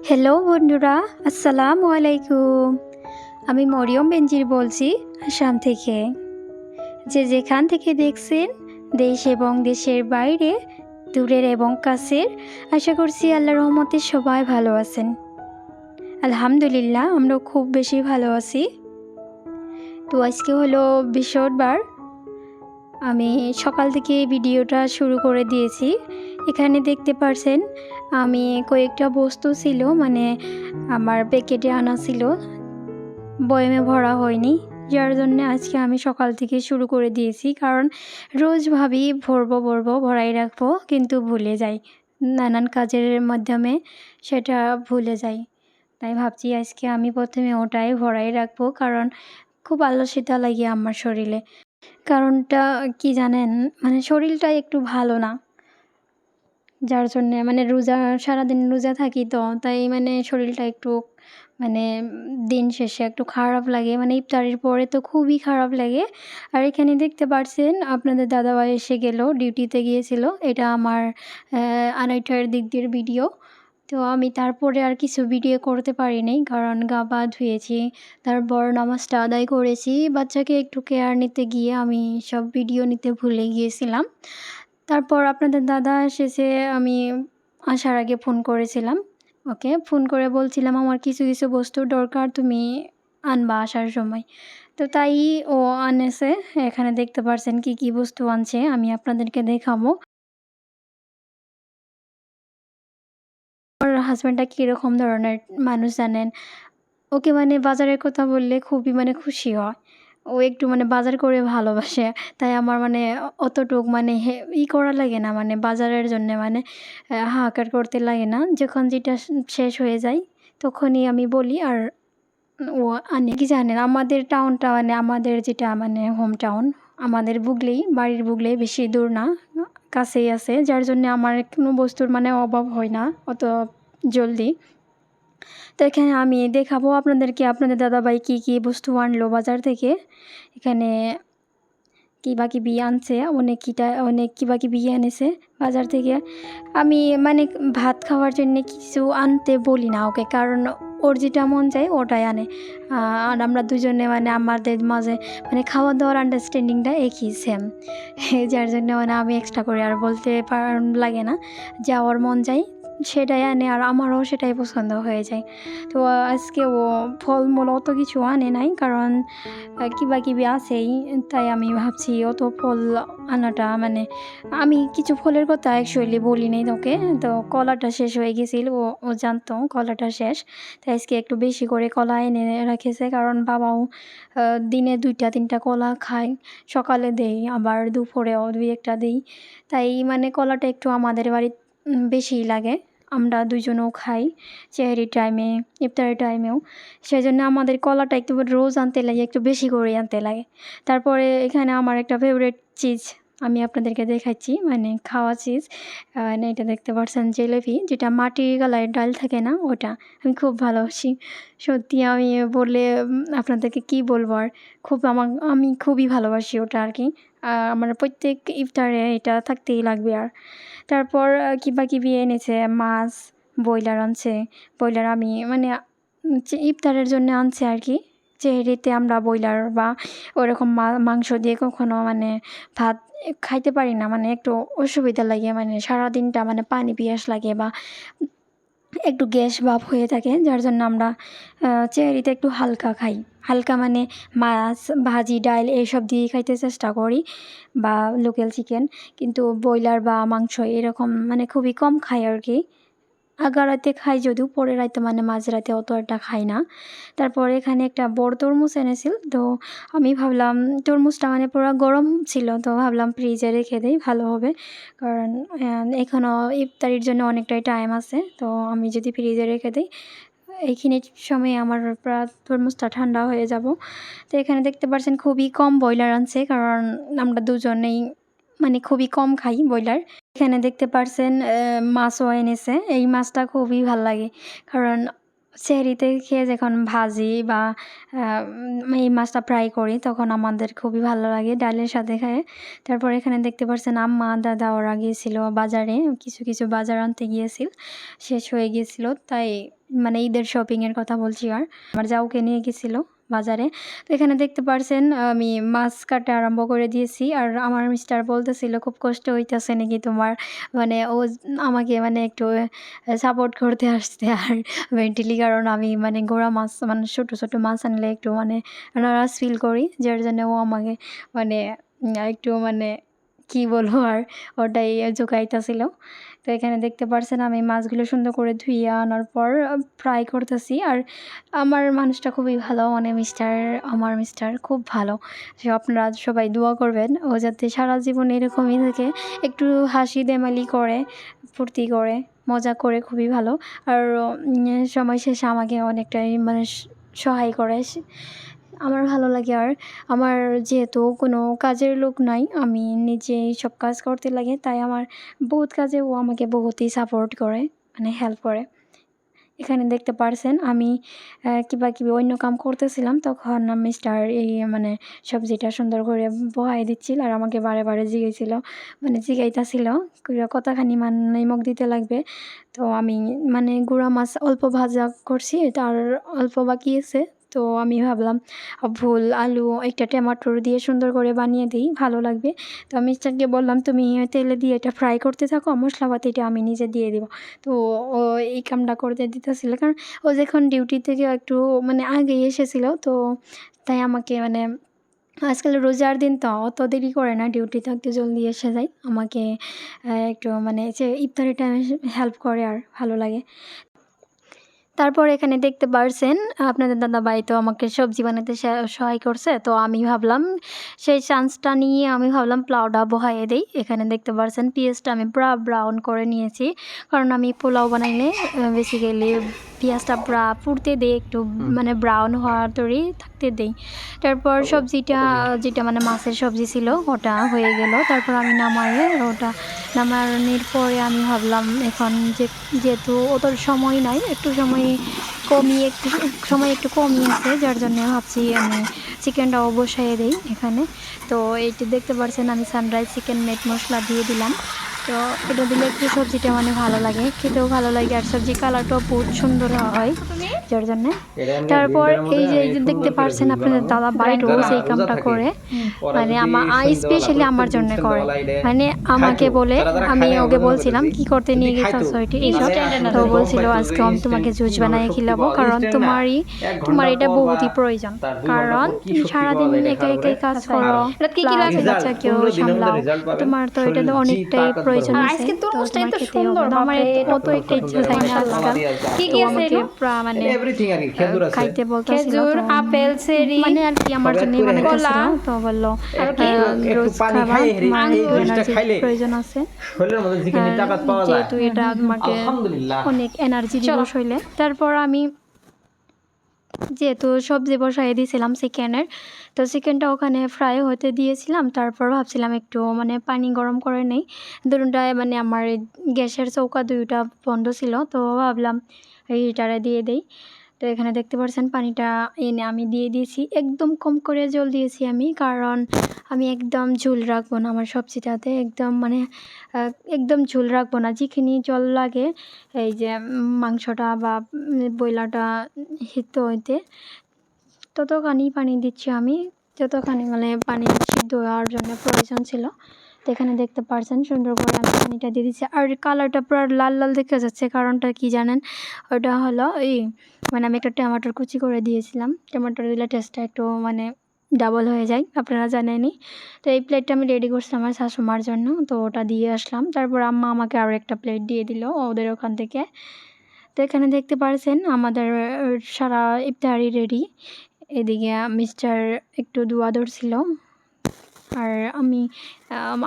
Hello বন্ধুরা, আসসালামু আলাইকুম। আমি মরিয়ম বেঞ্জির বলছি আসাম থেকে। যে যেখান থেকে দেখছেন, দেশ এবং দেশের বাইরে, দূরের এবং কাছের, আশা করছি আল্লাহ রহমতে সবাই ভালো আছেন। আলহামদুলিল্লাহ আমরা খুব বেশি ভালো আছি। তো আজকে হলো বৃহস্পতিবার। আমি সকাল থেকে ভিডিওটা শুরু করে দিয়েছি। এখানে দেখতে পারছেন আমি কয়েকটা বস্তু ছিল মানে আমার প্যাকেটে আনা ছিল। বয়মে ভরা হয়নি, যার জন্য আজকে আমি সকাল থেকে শুরু করে দিয়েছি। কারণ রোজ ভাবি ভরবো ভরবো, ভরাই রাখব, কিন্তু ভুলে যাই। নানান কাজের মাধ্যমে সেটা ভুলে যাই। তাই ভাবছি আজকে আমি প্রথমে ওটাই ভরাই রাখব, কারণ খুব আলসিতা লাগে আমার শরীরে। কারণটা কি জানেন? মানে শরীরটা একটু ভালো না। যার জন্যে মানে রোজা, সারাদিন রোজা থাকি তো, তাই মানে শরীরটা একটু মানে দিন শেষে একটু খারাপ লাগে। মানে ইফতারির পরে তো খুবই খারাপ লাগে। আর এখানে দেখতে পারছেন, আপনাদের দাদাভাই এসে গেল, ডিউটিতে গিয়েছিল। এটা আমার আড়াইটার দিক দিয়ে ভিডিও। তো আমি তারপরে আর কিছু ভিডিও করতে পারিনি কারণ গা পা ধুয়েছি তারপর নামাজটা আদায় করেছি। বাচ্চাকে একটু কেয়ার নিতে গিয়ে আমি সব ভিডিও নিতে ভুলে গিয়েছিলাম। তারপর আপনাদের দাদা এসেছে, আমি আসার আগে ফোন করেছিলাম। ওকে, ফোন করে বলছিলাম, আমার কিছু কিছু বস্তুর দরকার, তুমি আনবা আসার সময়। তো তাই ও আনেছে। এখানে দেখতে পারছেন কি কি বস্তু আনছে, আমি আপনাদেরকে দেখাবো। আমার হাজব্যান্ডটা কীরকম ধরনের মানুষ জানেন? ওকে মানে বাজারের কথা বললে খুবই মানে খুশি হয়। ও একটু মানে বাজার করে ভালোবাসে। তাই আমার মানে অতটুক মানে হে, ই করা লাগে না মানে বাজারের জন্য মানে হাহাকার করতে লাগে না। যখন যেটা শেষ হয়ে যায় তখনই আমি বলি আর ও আনে। কি জানেন, আমাদের টাউনটা মানে আমাদের যেটা মানে হোম টাউন আমাদের বুগলেই বাড়ির বুগলেই বেশি দূর না, কাছেই আছে। যার জন্য আমার কোনো বস্তুর মানে অভাব হয় না, অত জলদি। তো এখানে আমি দেখাবো আপনাদেরকে, আপনাদের দাদাভাই কী কী বস্তু আনলো বাজার থেকে। এখানে কিবা কিবি আনছে, অনেক কিটা, অনেক কিবা কিবি এনেছে বাজার থেকে। আমি মানে ভাত খাওয়ার জন্য কিছু আনতে বলি না, ওকে, কারণ ওর যেটা মন চায় ওটাই আনে। আর আমরা দুজনে মানে আমাদের মাঝে মানে খাওয়া দাওয়ার আন্ডারস্ট্যান্ডিংটা একই সেম যার জন্য মানে আমি এক্সট্রা করে আর বলতে পার লাগে না, যা ওর মন চাই সেটাই আনে আর আমারও সেটাই পছন্দ হয়ে যায়। তো আজকে ও ফলমূল অত কিছু আনে নাই কারণ কিবা কিবি আছেই, তাই আমি ভাবছি অত ফল আনাটা মানে আমি কিছু ফলের কথা অ্যাকচুয়ালি বলি নেই তোকে। তো কলাটা শেষ হয়ে গেছিল, ও ও জানতো কলাটা শেষ। তাই আজকে একটু বেশি করে কলা এনে রেখেছে কারণ বাবাও দিনে দুইটা তিনটা কলা খায়, সকালে দেই, আবার দুপুরেও দুই একটা দিই। তাই মানে কলাটা একটু আমাদের বাড়ি বেশিই লাগে। আমরা দুজনেও খাই চেহারি টাইমে ইফতারের টাইমেও। সেই জন্য আমাদের কলাটা একটু রোজ আনতে লাগে, একটু বেশি করে আনতে লাগে। তারপরে এখানে আমার একটা ফেভারিট চিজ আমি আপনাদেরকে দেখাচ্ছি মানে খাওয়া চিজ মানে এটা দেখতে পাচ্ছেন জিলেপি, যেটা মাটির গালায় ডাল থাকে না, ওটা আমি খুব ভালোবাসি। সত্যি আমি বললে আপনাদেরকে কি বলব আর, খুব আমার, আমি খুবই ভালোবাসি ওটা আর কি। আমার প্রত্যেক ইফতারে এটা থাকতেই লাগবে আর। তারপর কিবা কিবি এনেছে, মাছ, ব্রয়লার আনছে, ব্রয়লার আমি মানে ইফতারের জন্য আনছে আর কি চেহারিতে আমরা ব্রয়লার বা ওরকম মাংস দিয়ে কখনো মানে ভাত খাইতে পারি না মানে একটু অসুবিধা লাগে মানে সারাদিনটা মানে পানি পিয়াস লাগে বা একটু গ্যাস ভাব হয়ে থাকে, যার জন্য আমরা চেহারিতে একটু হালকা খাই। হালকা মানে মাছ, ভাজি ডাল এইসব দিয়ে খাইতে চেষ্টা করি বা লোকাল চিকেন কিন্তু ব্রয়লার বা মাংস এরকম মানে খুবই কম খাই আর কি। আগা রাতে খাই যদিও পরে রাতে মানে মাঝরাতে অত একটা খাই না। তারপর এখানে একটা বড় তরমুজ এনেছিল, তো আমি ভাবলাম তরমুজটা মানে পুরো গরম ছিল, তো ভাবলাম ফ্রিজে রেখে দিই, ভালো হবে। কারণ এখনও ইফতারির জন্য অনেকটাই টাইম আছে, তো আমি যদি ফ্রিজে রেখে দিই এইখানে সময় আমার প্রায় তরমুজটা ঠান্ডা হয়ে যাব। তো এখানে দেখতে পাচ্ছেন খুবই কম ব্রয়লার আনছে, কারণ আমরা দুজনেই মানে খুবই কম খাই ব্রয়লার। এখানে দেখতে পারছেন মাছও এনেছে। এই মাছটা খুবই ভালো লাগে। কারণ চেহারিতে খেয়ে যখন ভাজি বা এই মাছটা ফ্রাই করি, তখন আমাদের খুবই ভালো লাগে ডালের সাথে খায়। তারপর এখানে দেখতে পাচ্ছেন আম্মা, দাদা ওরা গিয়েছিল বাজারে। কিছু কিছু বাজার আনতে গিয়েছিল। শেষ হয়ে গিয়েছিল। তাই মানে ঈদের শপিংয়ের কথা বলছি আর। আমার যাওকে নিয়ে গেছিল বাজারে। তো এখানে দেখতে পারছেন আমি মাছ কাটা আরম্ভ করে দিয়েছি। আর আমার মিস্টার বলতেছিল, খুব কষ্ট হইতেছে নাকি তোমার? মানে ও আমাকে মানে একটু সাপোর্ট করতে আসছে আর মেন্টালি কারণ আমি মানে গোড়া মাছ মানে ছোটো ছোটো মাছ আনলে একটু মানে নার্ভাস ফিল করি। যার জন্য ও আমাকে মানে একটু মানে কি বলব আর ওটাই জোগাইতেছিল। তো এখানে দেখতে পারছেন আমি মাছগুলো সুন্দর করে ধুয়ে আনার পর ফ্রাই করতেছি। আর আমার মানুষটা খুবই ভালো মানে মিস্টার আমার মিস্টার খুব ভালো। সে আপনারা সবাই দোয়া করবেন, ও যাতে সারা জীবন এরকমই থাকে, একটু হাসি দেমালি করে, ফুর্তি করে, মজা করে খুবই ভালো। আর সময় শেষে আমাকে অনেকটাই মানে সহায় করে আমার ভালো লাগে আর আমার যেহেতু কোনো কাজের লোক নাই, আমি নিজেই সব কাজ করতে লাগে, তাই আমার বহুত কাজে ও আমাকে বহুতই সাপোর্ট করে মানে হেল্প করে। এখানে দেখতে পারছেন আমি কিবা কিবি অন্য কাম করতেছিলাম, তখন মিস্টার এই মানে সবজিটা সুন্দর করে বহাই দিচ্ছিল আর আমাকে বারে বারে জিগেছিল মানে জিগাইতাছিল কতখানি মান নিমক দিতে লাগবে। তো আমি মানে গুঁড়া মাছ অল্প ভাজা করছি তার অল্প বাকি আছে তো আমি ভাবলাম, ভুল আলু একটা টমেটোর দিয়ে সুন্দর করে বানিয়ে দিই, ভালো লাগবে। তো আমি মিস্টারকে বললাম, তুমি তেলে দিয়ে এটা ফ্রাই করতে থাকো, মশলাপাতিটা আমি নিজে দিয়ে দিব। তো ও এই কামটা করতে দিতেছিল। কারণ ও যখন ডিউটি থেকে একটু মানে আগেই এসেছিল, তো তাই আমাকে মানে আজকাল রোজার দিন তো অত দেরি করে না ডিউটিতে একটু জলদি এসে যায়। আমাকে একটু মানে যে ইফতারের টাইমে হেল্প করে আর ভালো লাগে। তারপর এখানে দেখতে পারছেন, আপনাদের দাদা ভাই তো আমাকে সবজি বানাতে সহায় করছে, তো আমি ভাবলাম সেই চান্সটা নিয়ে আমি ভাবলাম প্লাউটা বহাইয়ে দিই। এখানে দেখতে পারছেন, পেঁয়াজটা আমি ব্রা ব্রাউন করে নিয়েছি, কারণ আমি পোলাও বানাইলে বেসিক্যালি পেঁয়াজটা পুরা পুড়তে দিই একটু মানে ব্রাউন হওয়ার তৈরি থাকতে দিই। তারপর সবজিটা, যেটা মানে মাছের সবজি ছিল, ওটা হয়ে গেল। তারপর আমি নামাই ওটা নামানোর পরে আমি ভাবলাম, এখন যে, যেহেতু অত সময় নাই, একটু সময় কমিয়ে একটু সময় একটু কমিয়ে আছে, যার জন্য ভাবছি আমি চিকেনটাও বসাইয়ে দিই এখানে। তো এইটি দেখতে পাচ্ছেন, আমি সানরাইজ চিকেন মেট মশলা দিয়ে দিলাম। তো এটা দিলে একটু সবজিটা মানে ভালো লাগে খেতেও ভালো লাগে। আর সবজি কালারটাও বহুত সুন্দর হয় যার জন্য। তারপর এই যে দেখতে পারছেন আপনাদের দাদা বাই রোজ এই কামটা করে মানে আমার স্পেশালি আমার জন্য করে। মানে আমাকে বলে আমি ওকে বলছিলাম কি করতে নিয়ে গেছো? এটি এইসব। তো বলছিল আজকে আমি তোমাকে জুস বানিয়ে খিলাবো কারণ তোমারই তোমার এটা বহুতই প্রয়োজন। কারণ তুমি সারাদিন একা একাই কাজ করো কি কি সামলাও। তোমার তো এটা তো অনেকটাই প্রয়োজন আছে আজকে তো তরমুজটাই তোমার তো হবে আমার অত একটা ইচ্ছা না আজকাল। কি কি আছে মানে এভরিথিং আর কি খেজুর আছে। খাইতে খেজুর আপেল চেরি মানে আর কি আমার জন্য মানে কলা। তো বলল একটু- আহ, একটু রোজ পানি খাই, এই জিনিসটা খাইলে প্রয়োজন আছে। শরীরের মধ্যে যেখানে আর তাকাত পাওয়া যায়। যেহেতু এটা আমাকে অনেক এনার্জি দিব চলো। শরীরে তারপর আমি যেহেতু সবজি বসাই দিয়েছিলাম চিকেনের তো চিকেনটা ওখানে ফ্রাই হতে দিয়েছিলাম, তারপর ভাবছিলাম একটু মানে পানি গরম করে নেই। দুটায় মানে আমার গ্যাসের চৌকা দুইটা বন্ধ ছিল, তো ভাবলাম হিটারে দিয়ে দেই। তো এখানে দেখতে পাচ্ছেন পানিটা এনে আমি দিয়ে দিয়েছি। একদম কম করে জল দিয়েছি আমি, কারণ আমি একদম ঝুল রাখব না আমার সবজিটাতে। একদম মানে একদম ঝুল রাখব না। যেখানে জল লাগে, এই যে মাংসটা বা ব্রয়লারটা সিদ্ধ হইতে, ততখানি পানি দিচ্ছি আমি। যতখানি মানে পানি সিদ্ধ হওয়ার জন্য প্রয়োজন ছিল। তো এখানে দেখতে পারছেন, সুন্দর করে আমি পানিটা দিয়ে দিচ্ছি। আর কালারটা পুরো লাল লাল দেখা যাচ্ছে, কারণটা কি জানেন? ওটা হলো এই মানে আমি একটা টমেটোর কুচি করে দিয়েছিলাম। টমেটো দিলে টেস্টটা একটু মানে ডাবল হয়ে যায়, আপনারা জানেনই। তো এই প্লেটটা আমি রেডি করছিলাম আমার শাশুমার জন্য, তো ওটা দিয়ে আসলাম। তারপর আম্মা আমাকে আরও একটা প্লেট দিয়ে দিল ওদের ওখান থেকে। তো এখানে দেখতে পারছেন, আমাদের, সারা ইফতারি রেডি এদিকে মিস্টার একটু দোয়া ধরছিল আর আমি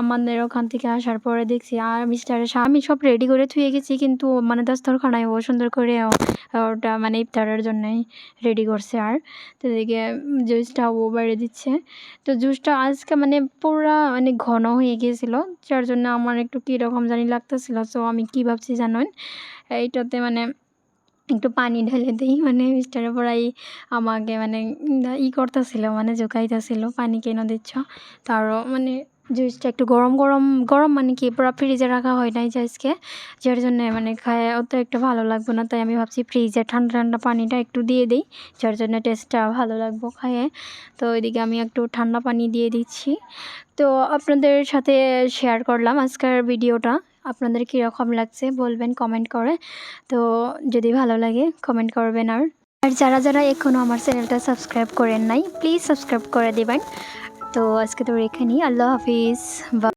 আমাদের ওখান থেকে আসার পরে দেখছি, আর মিস্টারের আমি সব রেডি করে থুয়ে গেছি, কিন্তু মানে দস্তরখানায় ও সুন্দর করে ওটা মানে ইফতারের জন্যই রেডি করছে আর। তো এদিকে জুসটা ও বাইরে দিচ্ছে। তো জুসটা আজকে মানে পুরা মানে ঘন হয়ে গিয়েছিল, যার জন্য আমার একটু কীরকম জানি লাগতেছিল, তো আমি কী ভাবছি জানেন? এইটাতে মানে একটু পানি ঢেলে দিই মানে মিস্টারের পরাই আমাকে মানে ই করতেছিল মানে জোকাইতেছিল পানি কেন দিচ্ছ? তারও মানে জুসটা একটু গরম গরম গরম মানে কি পুরো ফ্রিজে রাখা হয় নাই আজকে? যার জন্য মানে খায়, অত একটু ভালো লাগবে না, তাই আমি ভাবছি ফ্রিজে ঠান্ডা ঠান্ডা পানিটা একটু দিয়ে দিই, যার জন্য টেস্টটা ভালো লাগবো খায়ে। তো ওইদিকে আমি একটু ঠান্ডা পানি দিয়ে দিচ্ছি। তো আপনাদের সাথে শেয়ার করলাম আজকের ভিডিওটা আপনাদের কীরকম লাগছে বলবেন কমেন্ট করে। তো যদি ভালো লাগে কমেন্ট করবেন আর। আর যারা যারা এখনও আমার চ্যানেলটা সাবস্ক্রাইব করেন নাই প্লিজ সাবস্ক্রাইব করে দিবেন। তো আজকে তো এখানেই, আল্লাহ হাফিজ। বা